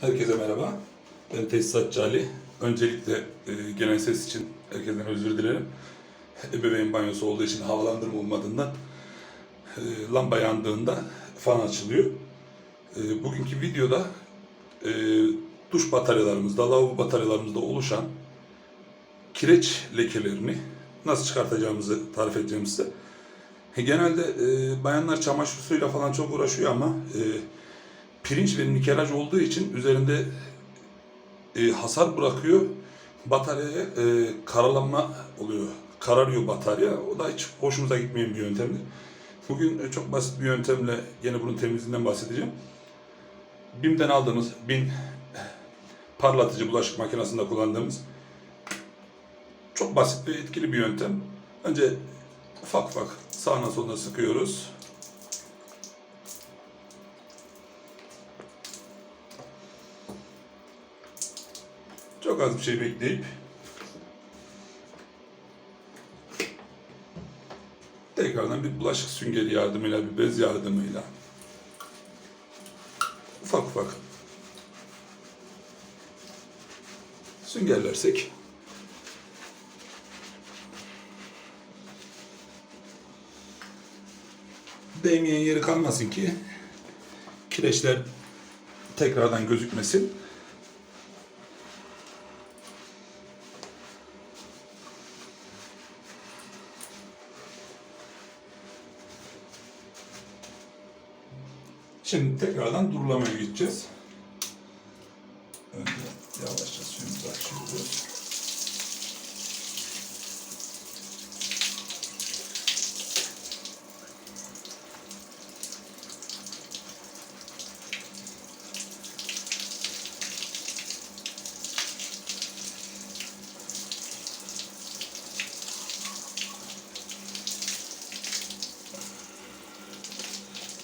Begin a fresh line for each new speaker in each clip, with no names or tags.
Herkese merhaba. Ben tesisatçı Ali. Öncelikle e, genel ses için herkesten özür dilerim. Ebeveyn banyosu olduğu için havalandırma olmadığından e, lamba yandığında fan açılıyor. E, bugünkü videoda e, duş bataryalarımızda, lavabo bataryalarımızda oluşan kireç lekelerini nasıl çıkartacağımızı tarif edeceğim size. Genelde e, bayanlar çamaşır suyuyla falan çok uğraşıyor ama e, pirinç ve nikelaj olduğu için üzerinde e, hasar bırakıyor. Bataryaya e, karalanma oluyor. Kararıyor batarya. O da hiç hoşumuza gitmeyen bir yöntemdir. Bugün e, çok basit bir yöntemle yine bunun temizliğinden bahsedeceğim. BİM'den aldığımız BİM parlatıcı bulaşık makinesinde kullandığımız çok basit ve etkili bir yöntem. Önce ufak ufak sağına soluna sıkıyoruz. Çok az bir şey bekleyip. Tekrardan bir bulaşık süngeri yardımıyla, bir bez yardımıyla. Ufak ufak. Süngerlersek. Değmeyen yeri kalmasın ki kireçler tekrardan gözükmesin. Şimdi tekrardan durulamaya gideceğiz. Önce yavaşça suyumuzu açıyoruz.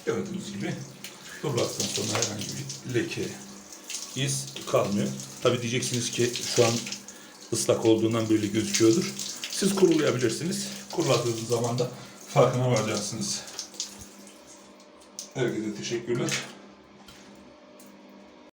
Gördüğünüz gibi duruladıktan sonra herhangi bir leke, iz kalmıyor. Tabi diyeceksiniz ki şu an ıslak olduğundan böyle gözüküyordur. Siz kurulayabilirsiniz. Kuruladığınız zaman da farkına varacaksınız. Herkese teşekkürler.